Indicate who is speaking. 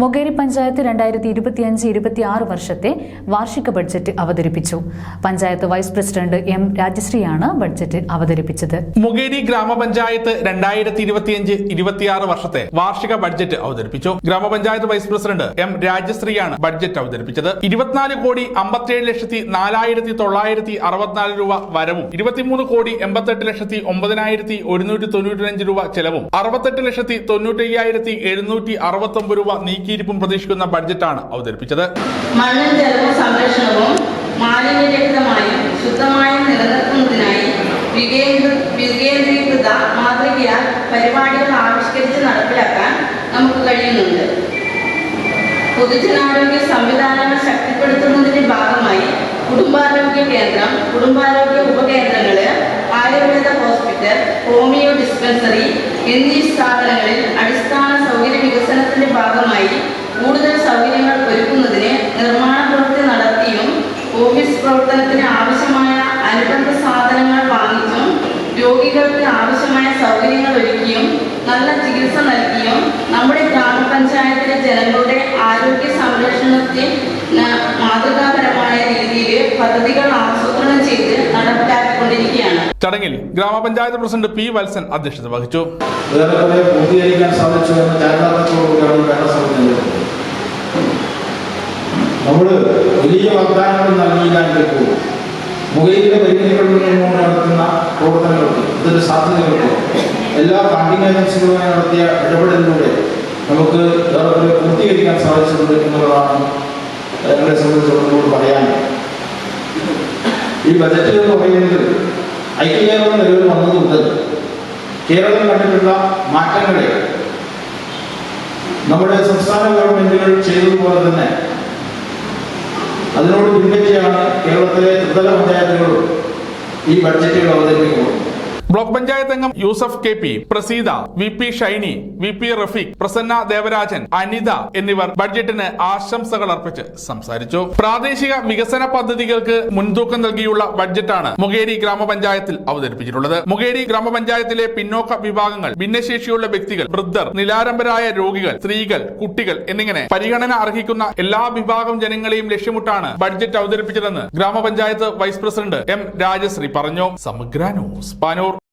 Speaker 1: മൊകേരി പഞ്ചായത്ത് രണ്ടായിരത്തി ഇരുപത്തിയഞ്ച് ഇരുപത്തിയാറ് വർഷത്തെ വാർഷിക ബഡ്ജറ്റ് അവതരിപ്പിച്ചു. പഞ്ചായത്ത് വൈസ് പ്രസിഡന്റ് എം രാജശ്രീയാണ് ബഡ്ജറ്റ് അവതരിപ്പിച്ചത്.
Speaker 2: മുകേരി ഗ്രാമപഞ്ചായത്ത് രണ്ടായിരത്തി ഇരുപത്തിയഞ്ച് ഇരുപത്തിയാറ് വർഷത്തെ വാർഷിക ബഡ്ജറ്റ് അവതരിപ്പിച്ചു. ഗ്രാമപഞ്ചായത്ത് വൈസ് പ്രസിഡന്റ് എം രാജശ്രീയാണ് ബഡ്ജറ്റ് അവതരിപ്പിച്ചത്. ഇരുപത്തിനാല് കോടി അമ്പത്തിയേഴ് ലക്ഷത്തി നാലായിരത്തി തൊള്ളായിരത്തി അറുപത്തിനാല് രൂപ വരവും ഇരുപത്തിമൂന്ന് കോടി എൺപത്തെട്ട് ലക്ഷത്തി ഒമ്പതിനായിരത്തി ഒരുന്നൂറ്റി തൊണ്ണൂറ്റിയഞ്ച് രൂപ ചെലവും അറുപത്തെട്ട് ലക്ഷത്തി തൊണ്ണൂറ്റി അയ്യായിരത്തി എഴുന്നൂറ്റി അറുപത്തി ഒമ്പത് രൂപ നീക്കിയിരിപ്പും പ്രതീക്ഷിക്കുന്ന ബഡ്ജറ്റാണ് അവതരിപ്പിച്ചത്.
Speaker 3: മണ്ണും ജലവും സംരക്ഷണവും മാലിന്യരഹിതമായും ശുദ്ധമായും നിലനിർത്തുന്നതിനായി വികേന്ദ്ര വികേന്ദ്രീകൃത മാതൃകയാൽ പരിപാടികൾ ആവിഷ്കരിച്ച് നടപ്പിലാക്കാൻ നമുക്ക് കഴിയുന്നുണ്ട്. പൊതുജനാരോഗ്യ സംവിധാനങ്ങൾ ശക്തിപ്പെടുത്തുന്നതിന്റെ ഭാഗമായി കുടുംബാരോഗ്യ കേന്ദ്രം കുടുംബാരോഗ്യ ഉപകേന്ദ്രങ്ങൾ ആയുർവേദ ഹോസ്പിറ്റൽ ഹോമിയോ ഡിസ്പെൻസറി എന്നീ സ്ഥാപനങ്ങളിൽ ഓഫീസ് പ്രവർത്തനത്തിന് ആവശ്യമായ അനുബന്ധ സാധനങ്ങൾ വാങ്ങിച്ചും രോഗികൾക്ക് ആവശ്യമായ സൗകര്യങ്ങൾ ഒരുക്കിയും നല്ല ചികിത്സ നൽകിയും നമ്മുടെ ഗ്രാമപഞ്ചായത്തിലെ ജനങ്ങളുടെ ആരോഗ്യ സംരക്ഷണത്തിൽ മാതൃകാപരമായ രീതിയിൽ പദ്ധതികൾ ആസൂത്രണം ചെയ്ത് നടപ്പിലാക്കിക്കൊണ്ടിരിക്കുകയാണ്.
Speaker 2: ചടങ്ങിൽ ഗ്രാമപഞ്ചായത്ത് പ്രസിഡന്റ് പി വത്സൻ അധ്യക്ഷത വഹിച്ചു.
Speaker 4: വാഗ്ദാനങ്ങൾ നൽകിയില്ല എങ്കിൽ പോലും മുഖയിലെ നിന്നും നടത്തുന്ന പ്രവർത്തനങ്ങൾക്ക് ഇതിന്റെ സാധ്യതകൾക്ക് എല്ലാ ഫണ്ടിംഗ് ഏജൻസികളുമായി നടത്തിയ ഇടപെടലിലൂടെ നമുക്ക് പൂർത്തീകരിക്കാൻ സാധിച്ചിട്ടുണ്ട് എന്നുള്ളതാണ് ഞങ്ങളെ സംബന്ധിച്ചിടത്തോളം പറയാൻ. ഈ ബജറ്റ് എന്ന് പറയുന്നത് ഐക്യകേരളം നിലവിൽ വന്നത് മുതൽ കേരളം കണ്ടിട്ടുള്ള മാറ്റങ്ങളെ നമ്മുടെ സംസ്ഥാന ഗവൺമെന്റുകൾ ചെയ്തതുപോലെ തന്നെ അതിനോട് പിൻപറ്റിയാണ് കേരളത്തിലെ ത്രിതല പഞ്ചായത്തുകളും ഈ ബഡ്ജറ്റുകൾ അവതരിപ്പിക്കുന്നത്.
Speaker 2: ബ്ലോക്ക് പഞ്ചായത്ത് അംഗം Yusuf K P Praseetha V P Shiny V P Rafeeq Prasanna Devarajan Anitha എന്നിവർ ബഡ്ജറ്റിന് ആശംസകൾ അർപ്പിച്ച് സംസാരിച്ചു. പ്രാദേശിക വികസന പദ്ധതികൾക്ക് മുൻതൂക്കം നൽകിയുള്ള ബഡ്ജറ്റാണ് മുകേരി ഗ്രാമപഞ്ചായത്തിൽ അവതരിപ്പിച്ചിട്ടുള്ളത്. മുകേരി ഗ്രാമപഞ്ചായത്തിലെ പിന്നോക്ക വിഭാഗങ്ങൾ ഭിന്നശേഷിയുള്ള വ്യക്തികൾ വൃദ്ധർ നിലാരംഭരായ രോഗികൾ സ്ത്രീകൾ കുട്ടികൾ എന്നിങ്ങനെ പരിഗണന അർഹിക്കുന്ന എല്ലാ വിഭാഗം ജനങ്ങളെയും ലക്ഷ്യമിട്ടാണ് ബഡ്ജറ്റ് അവതരിപ്പിച്ചതെന്ന് ഗ്രാമപഞ്ചായത്ത് വൈസ് പ്രസിഡന്റ് എം രാജശ്രീ പറഞ്ഞു. സമഗ്ര ന്യൂസ് പാനൂർ.